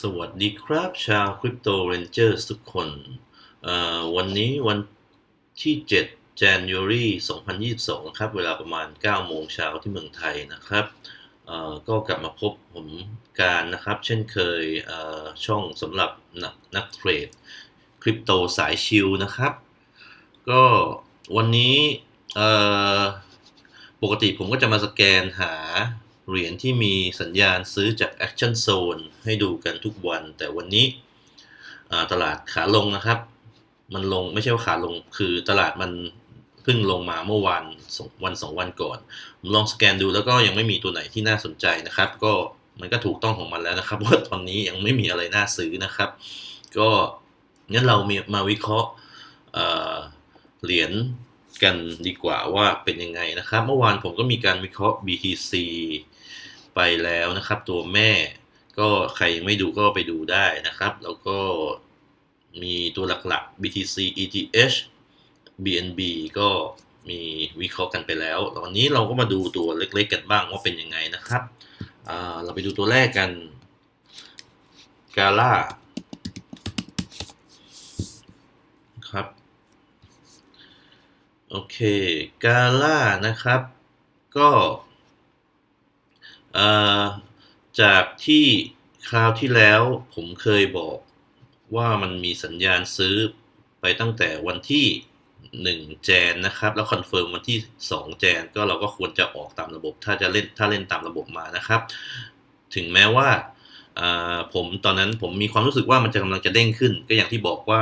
สวัสดีครับชาวคริปโตเรนเจอร์ทุกคน วันนี้วันที่ 7 January 2022นะครับ เวลาประมาณ 9 โมงเช้าที่เมืองไทยนะครับก็กลับมาพบผมการนะครับ เช่นเคยเช่องสำหรับนักนักเทรดคริปโตสายชิลนะครับ ก็วันนี้ปกติผมก็จะมาสแกนหา เหรียญที่มีสัญญาณซื้อจาก Action Zone ให้ดูกันทุกวัน แต่วันนี้ตลาดขาลงนะครับ มันลงไม่ใช่ว่าขาลงคือตลาดมันเพิ่งลงมาเมื่อวานวันสองวันก่อน ผมลองสแกนดูแล้วก็ยังไม่มีตัวไหนที่น่าสนใจนะครับ ก็มันก็ถูกต้องของมันแล้วนะครับว่าตอนนี้ยังไม่มีอะไรน่าซื้อนะครับ ก็งั้นเรามีมาวิเคราะห์เหรียญ กันดีกว่าว่าเป็นยังไงนะครับ เมื่อวานผมก็มีการวิเคราะห์ BTC ไปแล้วนะครับ ตัวแม่ ก็ใครยังไม่ดูก็ไปดูได้นะครับ แล้วก็มีตัวหลักๆ BTC ETH BNB ก็มีวิเคราะห์กันไปแล้ว ตอนนี้เราก็มาดูตัวเล็กๆกันบ้างว่าเป็นยังไงนะครับ เราไปดูตัวแรกกันกาล่าครับ โอเคกาล่านะครับ ก็จากที่คราวที่แล้วผมเคยบอกว่ามันมีสัญญาณซื้อไปตั้งแต่วันที่ 1 แจนนะครับ แล้วคอนเฟิร์มวันที่ 2 แจน ก็เราก็ควรจะออกตามระบบ ถ้าจะเล่นถ้าเล่นตามระบบมานะครับ ถึงแม้ว่าอ่าผมตอนนั้นผมมีความรู้สึกว่ามันจะกำลังจะเด้งขึ้น ก็อย่างที่บอกว่า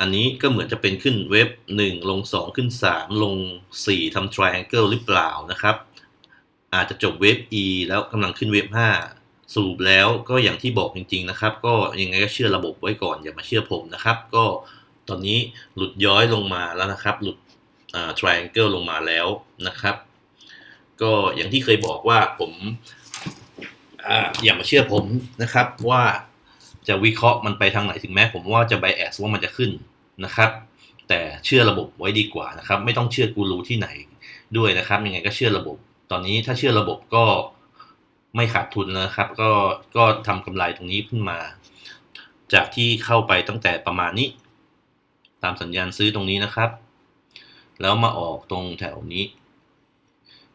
อันนี้ก็เหมือนจะเป็นขึ้นเว็บ 1 ลง 2 ขึ้น 3 ลง 4ทำ triangle หรือเปล่านะครับ อาจจะจบเว็บ E แล้วกำลังขึ้นเว็บ 5 สรุปแล้วก็อย่างที่บอกจริงๆนะครับ ก็ยังไงก็เชื่อระบบไว้ก่อนอย่ามาเชื่อผมนะครับ ก็ตอนนี้หลุดย้อยลงมาแล้วนะครับ หลุดอ่า triangle ลงมาแล้วนะครับ ก็อย่างที่เคยบอกว่าผมออย่ามาเชื่อผมนะครับว่า จะวิเคราะห์มันไปทางไหนถึงแม้ผมว่าจะ bias ว่ามันจะขึ้นนะครับ แต่เชื่อระบบไว้ดีกว่านะครับ ไม่ต้องเชื่อกูรูที่ไหนด้วยนะครับ ยังไงก็เชื่อระบบ ตอนนี้ถ้าเชื่อระบบก็ไม่ขาดทุนนะครับ ก็ก็ทำกำไรตรงนี้ขึ้นมา จากที่เข้าไปตั้งแต่ประมาณนี้ ตามสัญญาณซื้อตรงนี้นะครับ แล้วมาออกตรงแถวนี้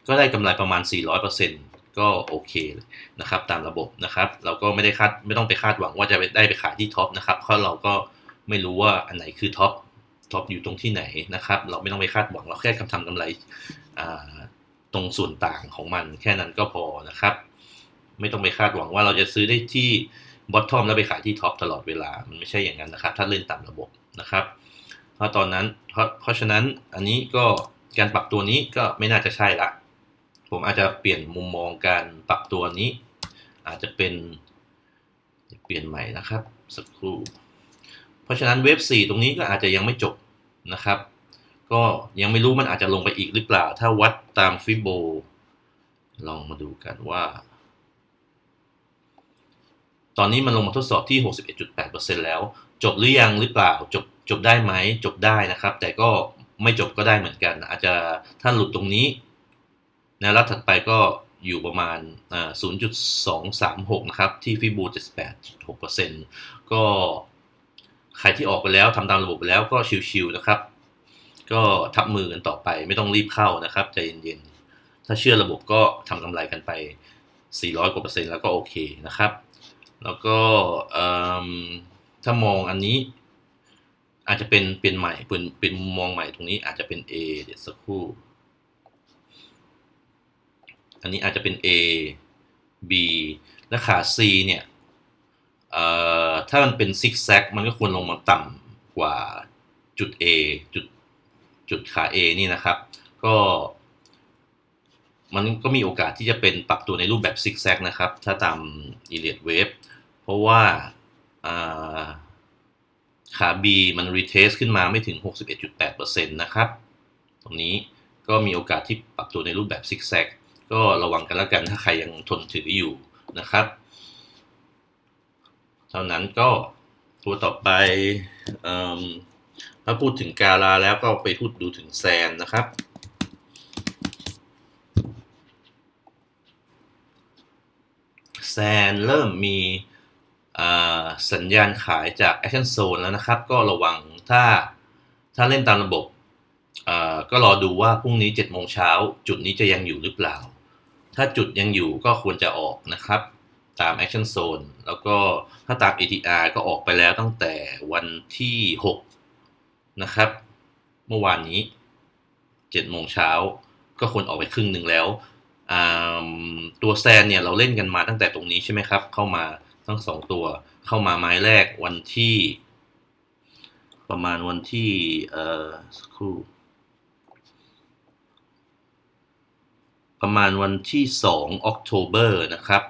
ก็ได้กำไรประมาณ 400% ก็โอเคนะครับตามระบบนะครับ เราก็ไม่ได้คาดไม่ต้องไปคาดหวังว่าจะไปได้ไปขายที่ท็อปนะครับเพราะเราก็ไม่รู้ว่าอันไหนคือท็อปท็อปอยู่ตรงที่ไหนนะครับ เราไม่ต้องไปคาดหวังเราแค่ทำกำไรตรงส่วนต่างของมันแค่นั้นก็พอนะครับ ไม่ต้องไปคาดหวังว่าเราจะซื้อได้ที่บอททอมแล้วไปขายที่ท็อปตลอดเวลา มันไม่ใช่อย่างนั้นนะครับ ถ้าเล่นตามระบบนะครับ เพราะตอนนั้นเพราะเพราะฉะนั้นอันนี้ก็การปรับตัวนี้ก็ไม่น่าจะใช่ละ ผมอาจจะเปลี่ยนมุมมองการปรับตัวนี้ อาจจะเป็นเปลี่ยนใหม่นะครับสักครู่ เพราะฉะนั้นเว็บ4ตรงนี้ก็อาจจะยังไม่จบนะครับ ก็ยังไม่รู้มันอาจจะลงไปอีกหรือเปล่า ถ้าวัดตามฟิโบลองมาดูกันว่า ตอนนี้มันลงมาทดสอบที่ 61.8%แล้ว จบหรือยังหรือเปล่า จบจบได้ไหมจบได้นะครับ แต่ก็ไม่จบก็ได้เหมือนกัน อาจจะถ้าหลุดตรงนี้ แนวรับถัดไปก็อยู่ประมาณ 0.236 นะครับ ที่ฟิโบ78.6%ก็ใครที่ออกไปแล้วทำตามระบบไปแล้วก็ชิวๆนะครับ ก็ทับมือกันต่อไปไม่ต้องรีบเข้านะครับใจเย็นๆ ถ้าเชื่อระบบก็ทำกำไรกันไป 400 กว่าเปอร์เซ็นต์แล้วก็โอเคนะครับ แล้วก็ถ้ามองอันนี้อาจจะเป็นเป็นใหม่เป็นเป็นมุมมองใหม่ตรงนี้อาจจะเป็น A เดี๋ยวสักครู่ อันนี้อาจจะเป็น A B และขา C เนี่ยถ้ามันเป็นซิกแซกมันก็ควรลงมาต่ำกว่าจุด A จุดจุดขา A นี่นะครับ ก็มันก็มีโอกาสที่จะเป็นปรับตัวในรูปแบบซิกแซกนะครับ ถ้าตาม e l i o t Wave เพราะว่าอ่าขา B มัน retest ขึ้นมาไม่ถึง 61.8%นะครับ ตรงนี้ก็มีโอกาสที่ปรับตัวในรูปแบบซิกแซก ก็ระวังกันแล้วกันถ้าใครยังทนถืออยู่นะครับ เท่านั้นก็ตัวต่อไปอถ้าพูดถึงกาลาแล้วก็ไปพูดดูถึงแซนนะครับแซนเริ่มมีสัญญาณขายจาก Action Zone แล้วนะครับ ก็ระวังถ้าถ้าเล่นตามระบบก็รอดูว่าพรุ่งนี้7โมงเช้าจุดนี้จะยังอยู่หรือเปล่า ถ้าจุดยังอยู่ก็ควรจะออกนะครับ ตาม Action Zone แล้วก็ถ้าตาม ATR ก็ออกไปแล้วตั้งแต่วันที่ 6 นะครับ เมื่อวานนี้7โมงเช้าก็ควรออกไปครึ่งหนึ่งแล้ว ตัวแซนเนี่ยเราเล่นกันมาตั้งแต่ตรงนี้ใช่ไหมครับ เข้ามาทั้งสองตัวเข้ามาไม้แรกวันที่ ประมาณวันที่เอ่อสักครู่ ประมาณวันที่2 October นะครับ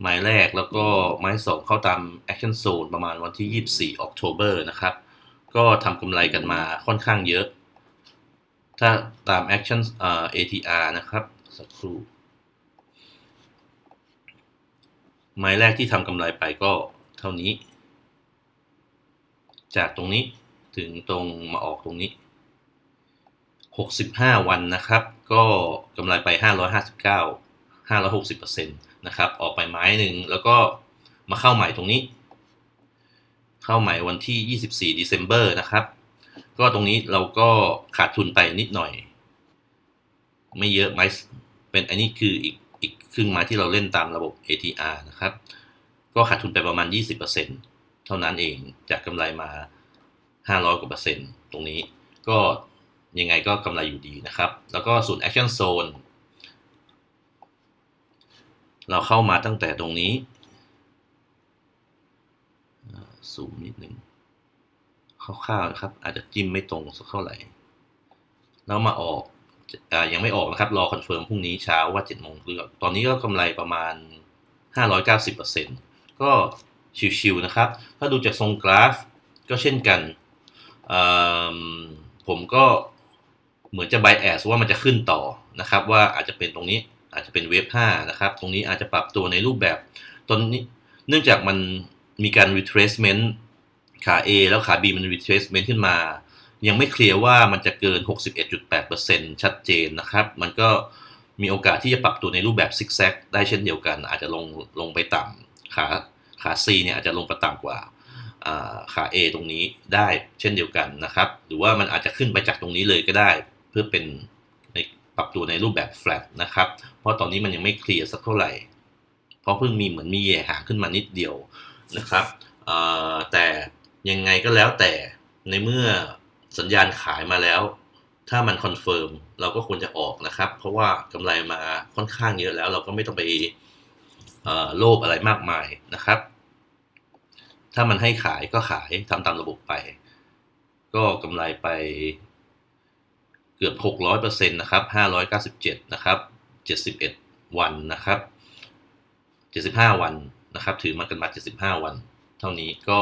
ไม้แรกแล้วก็ไม้สองเข้าตาม Action Zone ประมาณวันที่ 24 October นะครับ ก็ทำกำไรกันมาค่อนข้างเยอะ ถ้าตาม Action เอ่อ ATR นะครับ สักครู่ไม้แรกที่ทำกำไรไปก็เท่านี้ จากตรงนี้ถึงตรงมาออกตรงนี้ 65 วันนะครับ ก็กำไรไป 559 560%นะครับ ออกไปไม้หนึ่งแล้วก็มาเข้าใหม่ตรงนี้ เข้าใหม่วันที่ 24 December นะครับ ก็ตรงนี้เราก็ขาดทุนไปนิดหน่อย ไม่เยอะไม้เป็นอันนี้คืออีกอีกครึ่งไมาที่เราเล่นตามระบบ ATR นะครับ ก็ขาดทุนไปประมาณ 20%เท่านั้นเองจากกำไรมา 500 กว่าเปอร์เซ็นต์ตรงนี้ก็ ยังไงก็กำไรอยู่ดีนะครับ แล้วก็ส่วน Action Zone เราเข้ามาตั้งแต่ตรงนี้สูงนิดหนึ่งคร่าวๆนะครับ อาจจะจิ้มไม่ตรงสักเท่าไหร่ แล้วมาออกยังไม่ออกนะครับ รอคอนเฟิร์มพรุ่งนี้เช้าว่า7โมงคือกตอนนี้ก็กำไรประมาณ 590%ก็ชิวๆนะครับ ถ้าดูจากทรงกราฟก็เช่นกัน ผมก็ เหมือนจะไบแอสว่ามันจะขึ้นต่อนะครับ ว่าอาจจะเป็นตรงนี้อาจจะเป็นเวฟ5นะครับ ตรงนี้อาจจะปรับตัวในรูปแบบตอนนี้เนื่องจากมันมีการ retracement ขา A แล้วขา B มัน retracement ขึ้นมา ยังไม่เคลียร์ว่ามันจะเกิน 61.8%ชัดเจนนะครับ มันก็มีโอกาสที่จะปรับตัวในรูปแบบซิกแซกได้เช่นเดียวกัน อาจจะลงลงไปต่ำขาขา C เนี่ยอาจจะลงไปต่ำกว่าขา A ตรงนี้ได้เช่นเดียวกันนะครับ หรือว่ามันอาจจะขึ้นไปจากตรงนี้เลยก็ได้ เพื่อเป็นในปรับตัวในรูปแบบ flat นะครับ เพราะตอนนี้มันยังไม่เคลียร์สักเท่าไหร่ เพราะเพิ่งมีเหมือนมีแย่หางขึ้นมานิดเดียวนะครับแต่ยังไงก็แล้วแต่ในเมื่อสัญญาณขายมาแล้ว ถ้ามันคอนเฟิร์มเราก็ควรจะออกนะครับ เพราะว่ากำไรมาค่อนข้างเยอะแล้ว เราก็ไม่ต้องไปโลภอะไรมากมายนะครับ ถ้ามันให้ขายก็ขายทำตามระบบไป ก็กำไรไป เกือบ 600%นะครับ 597 นะครับ 71 วันนะครับ 75 วันนะครับ ถือมากันมา 75 วัน เท่านี้ก็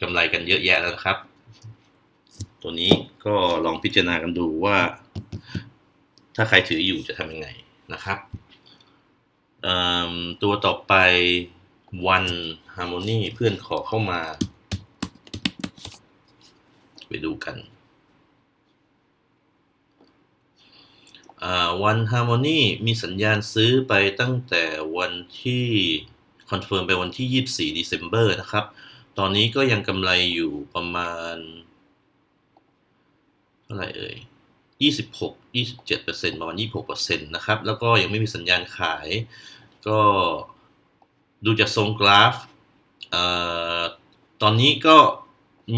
กำไรกันเยอะแยะแล้วนะครับ ตัวนี้ก็ลองพิจารณากันดูว่า ถ้าใครถืออยู่จะทำยังไงนะครับตัวต่อไป One Harmony เพื่อนขอเข้ามา ไปดูกัน One Harmony มีสัญญาณซื้อไปตั้งแต่วันที่คอนเฟิร์มไปวันที่ 24 December นะครับ ตอนนี้ก็ยังกำไรอยู่ประมาณ เท่าไหร่เอ่ยยี่สิบหกยี่สิบเจ็ดเปอร์เซ็นต์ประมาณยี่หกเปอร์เซ็นต์นะครับ แล้วก็ยังไม่มีสัญญาณขาย ก็ดูจากทรงกราฟออตอนนี้ก็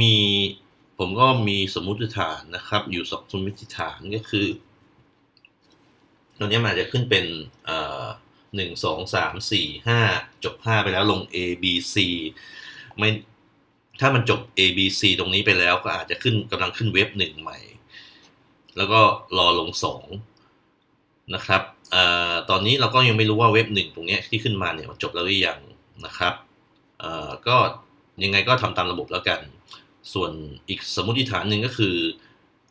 มีผมก็มีสมมุติฐานนะครับ อยู่สองสมมติฐานก็คือ ตอนนี้มันจะขึ้นเป็นหนึ่งสองสามสี่ห้าจบห้าไปแล้วลง A B C ไม่ถ้ามันจบ A B C ตรงนี้ไปแล้วก็อาจจะขึ้นกำลังขึ้นเว็บหนึ่งใหม่ แล้วก็รอลงสองนะครับอตอนนี้เราก็ยังไม่รู้ว่าเว็บหนึ่งตรงนี้ที่ขึ้นมาเนี่ยมันจบแล้วหรือยังนะครับก็ยังไงก็ทำตามระบบแล้วกัน ส่วนอีกสมมติฐานหนึ่งก็คือ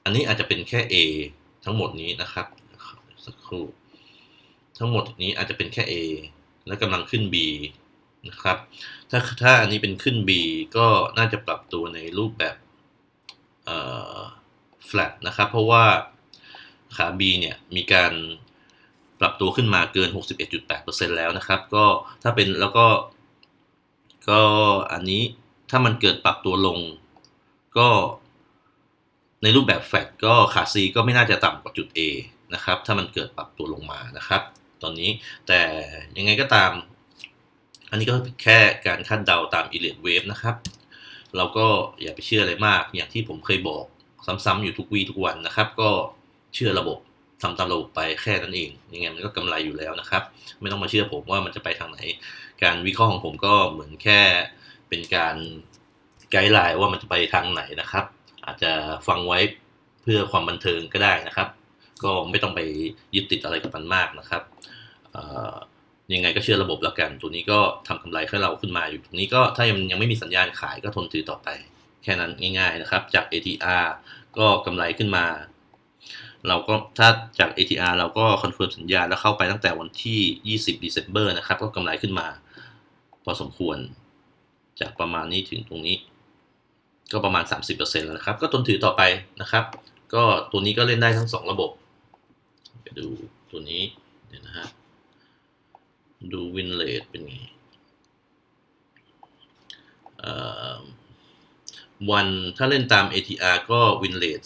อันนี้อาจจะเป็นแค่ A ทั้งหมดนี้นะครับ สักครู่ ทั้งหมดนี้อาจจะเป็นแค่ A และกำลังขึ้น B นะครับ ถ้าถ้าอันนี้เป็นขึ้น B ก็น่าจะปรับตัวในรูปแบบ flat นะครับ เพราะว่าขา B เนี่ยมีการปรับตัวขึ้นมาเกิน 61.8%แล้วนะครับ ก็ถ้าเป็นแล้วก็ ก็อันนี้ถ้ามันเกิดปรับตัวลง ก็ในรูปแบบแฟดก็ขาซีก็ไม่น่าจะต่ำกว่าจุด A นะครับ ถ้ามันเกิดปรับตัวลงมานะครับ ตอนนี้แต่ยังไงก็ตาม อันนี้ก็แค่การคาดเดาตาม e l i t wave นะครับ เราก็อย่าไปเชื่ออะไรมาก อย่างที่ผมเคยบอกซ้ำๆอยู่ทุกวีทุกวันนะครับ ก็เชื่อระบบทำตามระบบไปแค่นั้นเองยังไงมันก็กำไรอยู่แล้วนะครับ ไม่ต้องมาเชื่อผมว่ามันจะไปทางไหน การวิเคราะห์ของผมก็เหมือนแค่เป็นการไกด์ไลน์ว่ามันจะไปทางไหนนะครับ อาจจะฟังไว้เพื่อความบันเทิงก็ได้นะครับ ก็ไม่ต้องไปยึดติดอะไรกับมันมากนะครับยังไงก็เชื่อระบบแล้วกัน ตัวนี้ก็ทำกำไรให้เราขึ้นมาอยู่ตรงนี้ก็ถ้ายังยังไม่มีสัญญาณขายก็ทนถือต่อไป แค่นั้นง่าย ๆนะครับ จาก ATR ก็กำไรขึ้นมา เราก็ถ้าจาก ATR เราก็คอนเฟิร์มสัญญาแล้วเข้าไปตั้งแต่วันที่ 20 December นะครับ ก็กำไรขึ้นมา พอสมควร จากประมาณนี้ถึงตรงนี้ ก็ประมาณ 30%แล้วนะครับ ก็ทนถือต่อไปนะครับ ก็ตัวนี้ก็เล่นได้ทั้ง 2 ระบบ ดูตัวนี้เดี๋ยวนะฮะ ดูวินเลทเป็นไงวันถ้าเล่นตาม ATR ก็วินเลท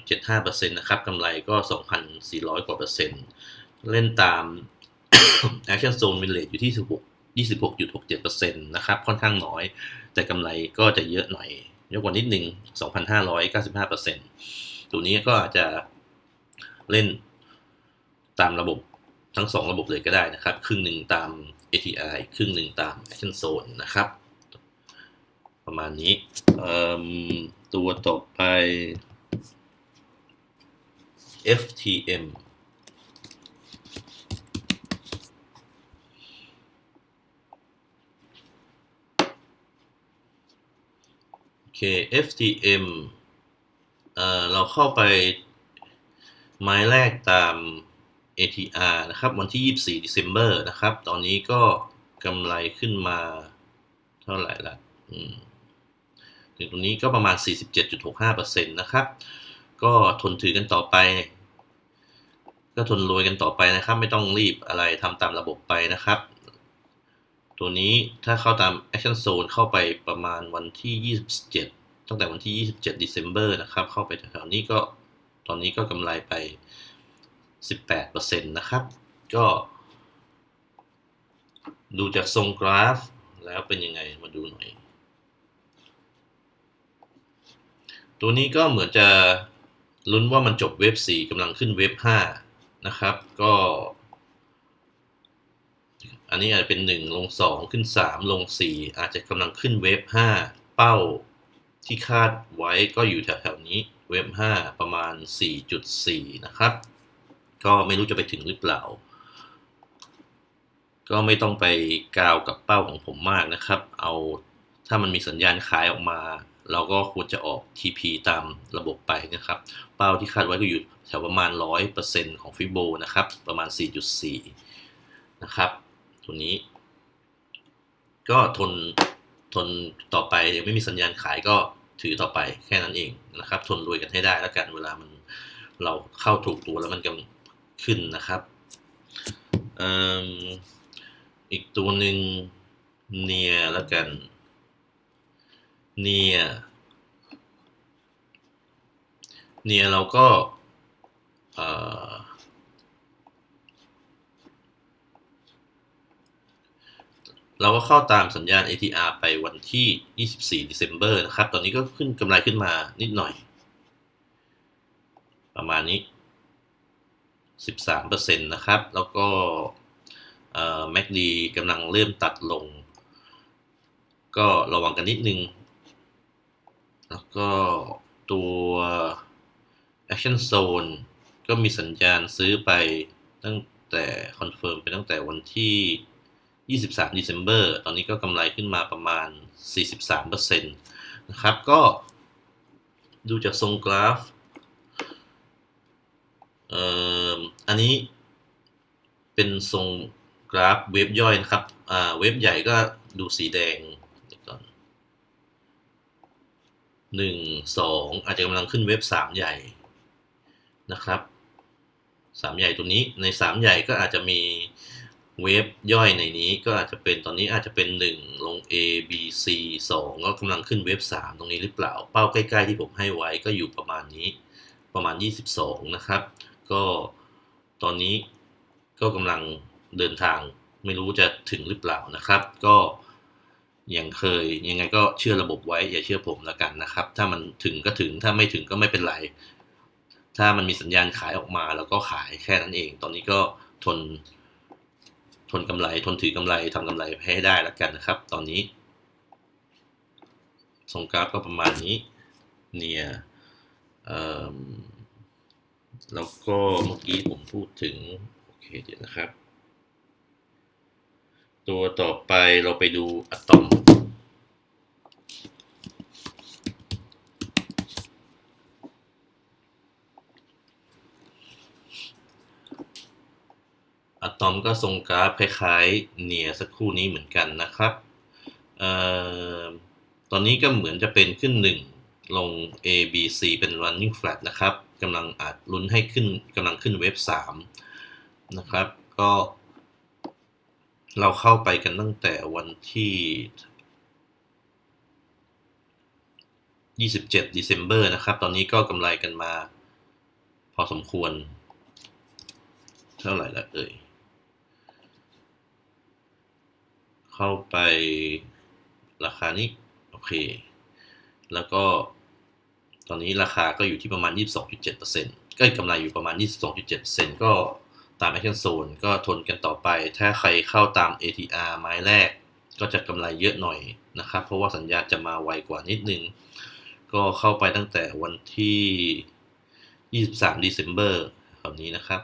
43.75%นะครับกำไรก็ 2,400 กว่าเปอร์เซ็นต์ เล่นตาม Action Zone วินเลทอยู่ที่26.67%นะครับ ค่อนข้างน้อย แต่กำไรก็จะเยอะหน่อยเยกกว่านิดนึง 2,595%ตัวนี้ก็อาจจะเล่น ตามระบบทั้ง 2 ระบบเลยก็ได้นะครับ ครึ่งหนึ่งตาม ATI ครึ่งหนึ่งตาม Action Zone นะครับ ประมาณนี้ตัวต่อไป FTM โอเค FTM เเราเข้าไปไม้แรกตาม ATR นะครับ วันที่ 24 December นะครับ ตอนนี้ก็กำไรขึ้นมาเท่าไหร่ละถึงตรงนี้ก็ประมาณ 47.65%นะครับ ก็ทนถือกันต่อไป ก็ทนรวยกันต่อไปนะครับ ไม่ต้องรีบอะไรทำตามระบบไปนะครับ ตัวนี้ถ้าเข้าตาม Action Zone เข้าไปประมาณวันที่ 27 ตั้งแต่วันที่ 27 December นะครับ เข้าไปแถวๆนี้ก็ตอนนี้ก็กำไรไป 18%นะครับ ก็ดูจากทรงกราฟแล้วเป็นยังไงมาดูหน่อย ตัวนี้ก็เหมือนจะลุ้นว่ามันจบเว็บ 4กำลังขึ้นเว็บ 5 นะครับ ก็ อันนี้อาจจะเป็น 1 ลง 2 ขึ้น 3 ลง 4 อาจจะกำลังขึ้นเว็บ 5 เป้าที่คาดไว้ก็อยู่แถวๆนี้เว็บ 5 ประมาณ 4.4 นะครับ ก็ไม่รู้จะไปถึงหรือเปล่า ก็ไม่ต้องไปกาวกับเป้าของผมมากนะครับ เอาถ้ามันมีสัญญาณขายออกมา เราก็ควรจะออก TP ตามระบบไปนะครับ เป้าที่คาดไว้ก็อยู่แถวประมาณ 100%ของฟิโบนะครับ ประมาณ 4.4 นะครับ ตัวนี้ ก็ทนทนต่อไปยังไม่มีสัญญาณขายก็ถือต่อไปแค่นั้นเองนะครับ ทนรวยกันให้ได้แล้วกันเวลามันเราเข้าถูกตัวแล้วมันกำ ขึ้นนะครับอีกตัวหนึ่งเนียแล้วกันเนียเนียเราก็เราก็เข้าตามสัญญาณ ATR ไปวันที่ 24 December นะครับ ตอนนี้ก็ขึ้นกำไรขึ้นมานิดหน่อย ประมาณนี้ 13%นะครับ แล้วก็แม็กดีกำลังเริ่มตัดลง ก็ระวังกันนิดนึง แล้วก็ตัว Action Zone ก็มีสัญญาณซื้อไปตั้งแต่คอนเฟิร์มไปตั้งแต่วันที่ 23 December ตอนนี้ก็กำไรขึ้นมาประมาณ 43%นะครับ ก็ดูจากทรงกราฟ เอ่ออันนี้เป็นทรงกราฟเวฟย่อยนะครับ อ่า เวฟใหญ่ก็ดูสีแดงก่อนหนึ่งสองอาจจะกำลังขึ้นเวฟสามใหญ่นะครับสามใหญ่ตัวนี้ในสามใหญ่ก็อาจจะมีเวฟย่อยในนี้ก็อาจจะเป็นตอนนี้อาจจะเป็น 1 ลง A B C 2 ก็กำลังขึ้นเวฟ3ตรงนี้หรือเปล่า เป้าใกล้ ๆ ที่ผมให้ไว้ก็อยู่ประมาณนี้ประมาณ 22 นะครับ ก็ตอนนี้ก็กำลังเดินทางไม่รู้จะถึงหรือเปล่านะครับ ก็อยังเคยยังไงก็เชื่อระบบไว้ อย่าเชื่อผมแล้วกันนะครับ ถ้ามันถึงก็ถึงถ้าไม่ถึงก็ไม่เป็นไร ถ้ามันมีสัญญาณขายออกมา แล้วก็ขายแค่นั้นเอง ตอนนี้ก็ทน ทนกำไร ทนถือกำไรทำกำไรให้ได้แล้วกันนะครับ ตอนนี้ทรงกราฟก็ประมาณนี้ เนี่ย แล้วก็เมื่อกี้ผมพูดถึง โอเคเดี๋ยวนะครับ ตัวต่อไปเราไปดูอะตอม อะตอมก็ทรงกราฟคล้ายๆ เนียสักครู่นี้เหมือนกันนะครับออตอนนี้ก็เหมือนจะเป็นขึ้นหนึ่งลง A B C เป็น running flat นะครับ กำลังอาจลุ้นให้ขึ้นกำลังขึ้นเว็บ3นะครับ ก็เราเข้าไปกันตั้งแต่วันที่ 27 December นะครับ ตอนนี้ก็กำไรกันมา พอสมควร เท่าไหร่ละเอ่ย เข้าไปราคานี้ โอเค แล้วก็ ตอนนี้ราคาก็อยู่ที่ประมาณ 22.7%ก็กำไรอยู่ประมาณ 22.7%ก็ตาม Action Zone ก็ทนกันต่อไป ถ้าใครเข้าตาม ATR ไม้แรก ก็จะกำไรเยอะหน่อยนะครับ เพราะว่าสัญญาจะมาไวกว่านิดนึง ก็เข้าไปตั้งแต่วันที่ 23 December แบบนี้นะครับ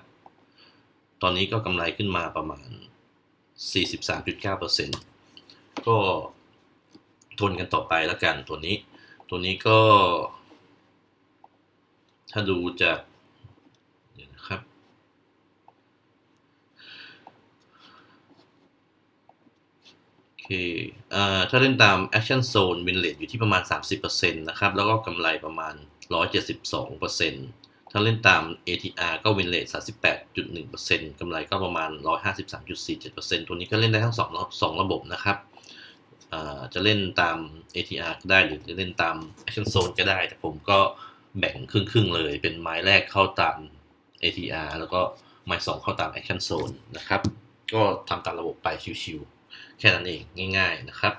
ตอนนี้ก็กำไรขึ้นมาประมาณ 43.9%ก็ทนกันต่อไปแล้วกันตัวนี้ ตัวนี้ก็ ถ้าดูจากเดี๋ยวนะครับ โอเคอ่าถ้าเล่นตาม Action Zone Win Rate อยู่ที่ประมาณ 30%นะครับ แล้วก็กำไรประมาณ 172%ถ้าเล่นตาม ATR ก็ Win Rate 38.1%กำไรก็ประมาณ 153.47%ตัวนี้ก็เล่นได้ทั้ง2 2ระบบนะครับจะเล่นตาม ATR ก็ได้หรือจะเล่นตาม Action Zone ก็ได้ แต่ผมก็ แบ่งครึ่งๆเลย เป็นไม้แรกเข้าตาม ATR แล้วก็ไม้สองเข้าตาม Action Zone นะครับ ก็ทำตามระบบไปชิวๆแค่นั้นเองง่าย ๆนะครับ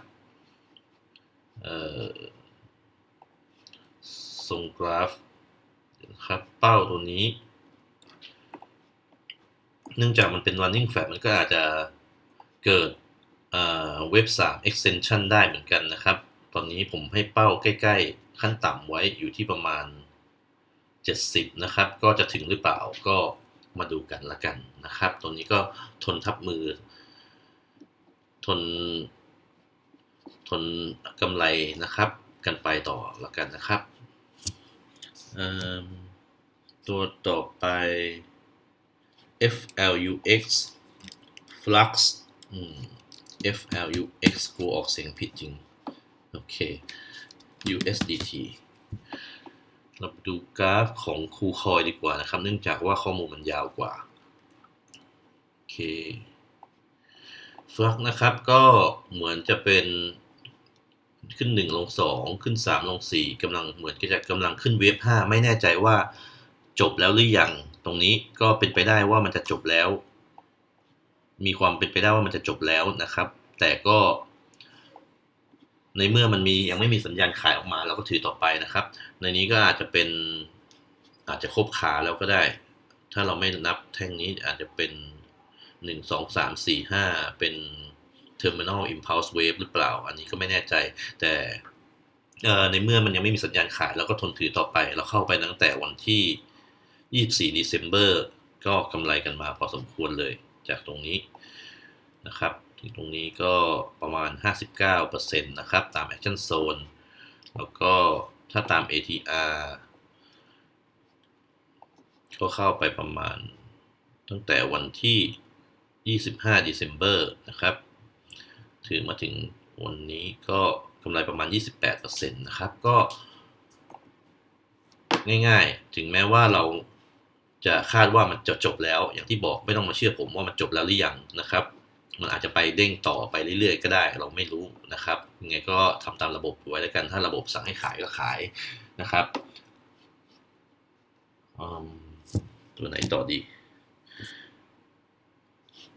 ทรงกราฟครับเป้าตัวนี้ เนื่องจากมันเป็น running flat มันก็อาจจะเกิดเว็บ 3 extension ได้เหมือนกันนะครับ ตอนนี้ผมให้เป้าใกล้ ๆ ขั้นต่ำไว้อยู่ที่ประมาณ 70 นะครับ ก็จะถึงหรือเปล่าก็มาดูกันละกันนะครับ ตัวนี้ก็ทนทับมือ ทน ทนกำไรนะครับ กันไปต่อละกันนะครับตัวต่อไป FLUX Flux FLUX กูออกเสียงผิดจริง โอเค USDT เราดูกราฟของคูคอยดีกว่านะครับ เนื่องจากว่าข้อมูลมันยาวกว่า โอเคฟลักนะครับก็เหมือนจะเป็นขึ้น 1 ลง 2 ขึ้น 3 ลง 4กำลังเหมือนจะกำลังขึ้นเวฟ5ไม่แน่ใจว่าจบแล้วหรือยัง ตรงนี้ก็เป็นไปได้ว่ามันจะจบแล้ว มีความเป็นไปได้ว่ามันจะจบแล้วนะครับ แต่ก็ ในเมื่อมันมียังไม่มีสัญญาณขายออกมา เราก็ถือต่อไปนะครับ ในนี้ก็อาจจะเป็นอาจจะครบขาแล้วก็ได้ ถ้าเราไม่นับแท่งนี้อาจจะเป็น 1 2 3 4 5 เป็น Terminal Impulse Wave หรือเปล่า อันนี้ก็ไม่แน่ใจ แต่ในเมื่อมันยังไม่มีสัญญาณขายเราก็ทนถือต่อไป เราเข้าไปตั้งแต่วันที่ 24 December ก็กำไรกันมาพอสมควรเลยจากตรงนี้นะครับ ที่ตรงนี้ก็ประมาณ 59%นะครับตาม Action Zone แล้วก็ถ้าตาม ATR ก็เข้าไปประมาณตั้งแต่วันที่ 25 December นะครับ ถือมาถึงวันนี้ก็กำไรประมาณ 28%นะครับ ก็ ง่ายๆ ถึงแม้ว่าเราจะคาดว่ามันจะจบแล้ว อย่างที่บอกไม่ต้องมาเชื่อผมว่ามันจบแล้วหรือยังนะครับ มันอาจจะไปเด้งต่อไปเรื่อยๆ ก็ได้ เราไม่รู้นะครับยังไงก็ทำตามระบบไว้แล้วกันถ้าระบบสั่งให้ขายก็ขายนะครับตัวไหนต่อดี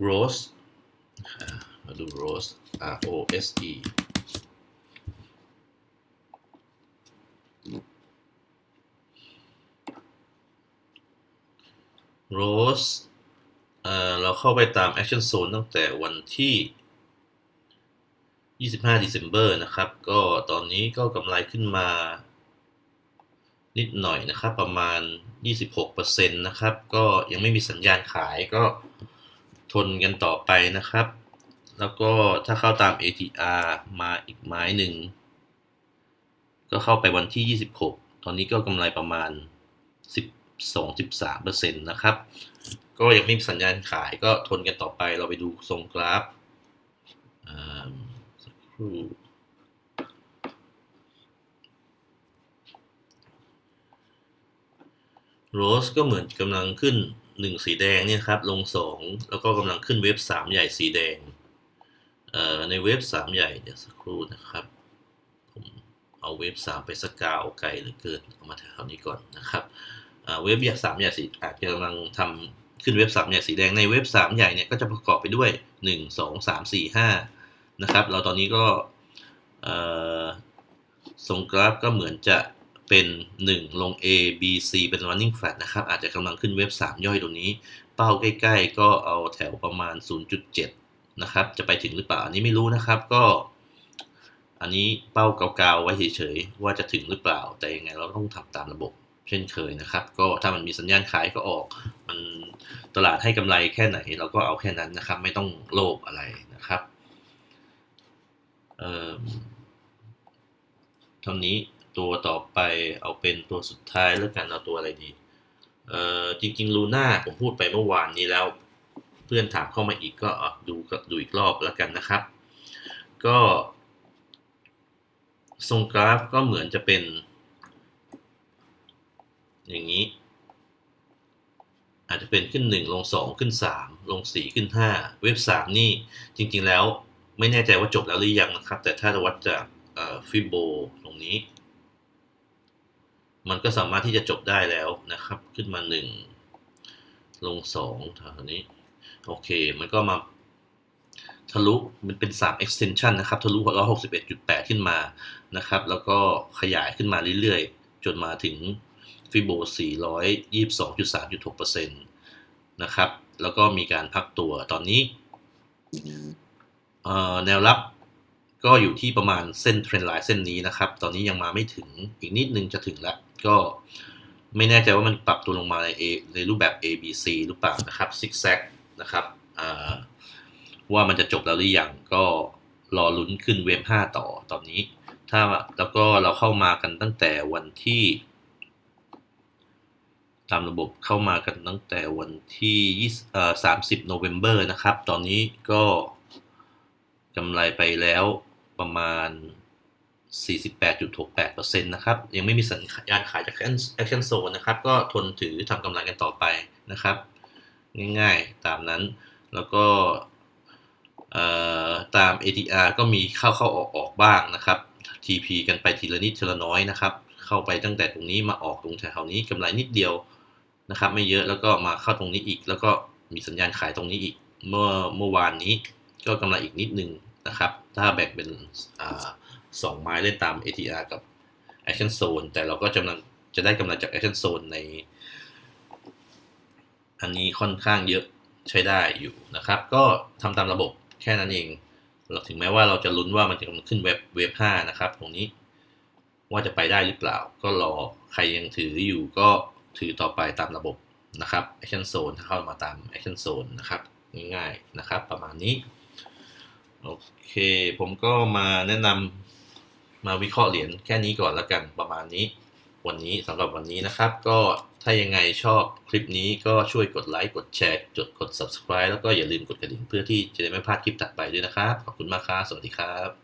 Rose มาดู Rose R O S E โรส เอ่อเราเข้าไปตาม Action Zone ตั้งแต่วันที่ 25 December นะครับ ก็ตอนนี้ก็กำไรขึ้นมา นิดหน่อยนะครับ ประมาณ 26%นะครับ ก็ยังไม่มีสัญญาณขายก็ทนกันต่อไปนะครับ แล้วก็ถ้าเข้าตาม ATR มาอีกไม้หนึ่ง ก็เข้าไปวันที่ 26 ตอนนี้ก็กำไรประมาณ 12-13%นะครับ ก็ยังไม่มีสัญญาณขายก็ทนกันต่อไปเราไปดูทรงกราฟสักครู่โรสก็เหมือนกำลังขึ้นหนึ่งสีแดงเนี่ยครับ ลงสองแล้วก็กำลังขึ้นเวฟสามใหญ่สีแดงในเวฟสามใหญ่เดี๋ยวสักครู่นะครับ ผมเอาเวฟสามไปสกาวไกลเหลือเกินเอามาแถวนี้ก่อนนะครับเวฟใหญ่สามใหญ่สีอาจจะกำลังทำ ขึ้นเวฟสามใหญ่สีแดงในเวฟสามใหญ่เนี่ยก็จะประกอบไปด้วยหนึ่งสองสามสี่ห้านะครับเราตอนนี้ก็เอ่อทรงกราฟก็เหมือนจะเป็น 1 ลง A B C เป็น running flat นะครับอาจจะกำลังขึ้นเว็บ 3 ย่อยตรงนี้ เป้าใกล้ ๆ ก็เอาแถวประมาณ 0.7 นะครับ จะไปถึงหรือเปล่า อันนี้ไม่รู้นะครับก็ อันนี้เป้าเกาๆไว้เฉยๆ ว่าจะถึงหรือเปล่า แต่ยังไงเราต้องทำตามระบบเช่นเคยนะครับ ก็ถ้ามันมีสัญญาณขายก็ออก มันตลาดให้กำไรแค่ไหนเราก็เอาแค่นั้นนะครับ ไม่ต้องโลภอะไรนะครับเอ่อท่านี้ตัวต่อไปเอาเป็นตัวสุดท้ายแล้วกันเอาตัวอะไรดีเอ่อจริงๆลูน่าผมพูดไปเมื่อวานนี้แล้ว เพื่อนถามเข้ามาอีกก็ดูดูอีกรอบแล้วกันนะครับ ก็ทรงกราฟก็เหมือนจะเป็น อย่างนี้ อาจจะเป็นขึ้นหนึ่งลงสองขึ้นสามลงสี่ขึ้นห้าเว็บสามนี่จริงๆแล้วไม่แน่ใจว่าจบแล้วหรือยังนะครับ แต่ถ้าวัดจากฟิโบตรงนี้ มันก็สามารถที่จะจบได้แล้วนะครับ ขึ้นมาหนึ่งลงสองแถวนี้ โอเค มันก็มาทะลุมันเป็น 3 extension นะครับ ทะลุ 161.8 ขึ้นมานะครับ แล้วก็ขยายขึ้นมาเรื่อยๆ จนมาถึง ฟิโบ422.3.6%นะครับ แล้วก็มีการพักตัวตอนนี้ แนวรับก็อยู่ที่ประมาณเส้นเทรนไลน์เส้นนี้นะครับ ตอนนี้ยังมาไม่ถึงอีกนิดนึงจะถึงแล้ว ก็ไม่แน่ใจว่ามันปรับตัวลงมาใน A ในรูปแบบ A B C หรือเปล่านะครับซิกแซกนะครับว่ามันจะจบแล้วหรือยังก็รอลุ้นขึ้นเวฟ5ต่อตอนนี้ ถ้าแล้วก็เราเข้ามากันตั้งแต่วันที่ ตามระบบเข้ามากันตั้งแต่วันที่ 30 โนเวม ber นะครับ ตอนนี้ก็กำไรไปแล้วประมาณ 48.68%นะครับ ยังไม่มีสัญญาณขายจาก Action Zone นะครับ ก็ทนถือทำกำไรกันต่อไปนะครับ ง่ายๆตามนั้น แล้วก็ตาม ATR ก็มีเข้าเข้าออกออกบ้างนะครับ TP กันไปทีละนิดทีละน้อยนะครับ เข้าไปตั้งแต่ตรงนี้มาออกตรงแถวนี้กำไรนิดเดียว นะครับ ไม่เยอะแล้วก็มาเข้าตรงนี้อีก แล้วก็มีสัญญาณขายตรงนี้อีก เมื่อเมื่อวานนี้ก็กำไรอีกนิดนึงนะครับ ถ้าแบ่งเป็นสองไม้เล่นตาม ATR กับ Action Zone แต่เราก็กำลังจะได้กำไรจาก Action Zone ใน อันนี้ค่อนข้างเยอะใช้ได้อยู่นะครับ ก็ทำตามระบบแค่นั้นเองถึงแม้ว่าเราจะลุ้นว่ามันจะขึ้นเว็บเว็บ5นะครับ ตรงนี้ว่าจะไปได้หรือเปล่า ก็รอใครยังถืออยู่ก็ ถือต่อไปตามระบบนะครับ Action Zone เข้ามาตาม Action Zone นะครับ ง่ายๆนะครับ ประมาณนี้ โอเค ผมก็มาแนะนำมาวิเคราะห์เหรียญแค่นี้ก่อนแล้วกันประมาณนี้ วันนี้สำหรับวันนี้นะครับ ก็ถ้ายังไงชอบคลิปนี้ก็ช่วยกดไลค์กดแชร์จดกด subscribe แล้วก็อย่าลืมกดกระดิ่งเพื่อที่จะได้ไม่พลาดคลิปถัดไปด้วยนะครับ ขอบคุณมากครับ สวัสดีครับ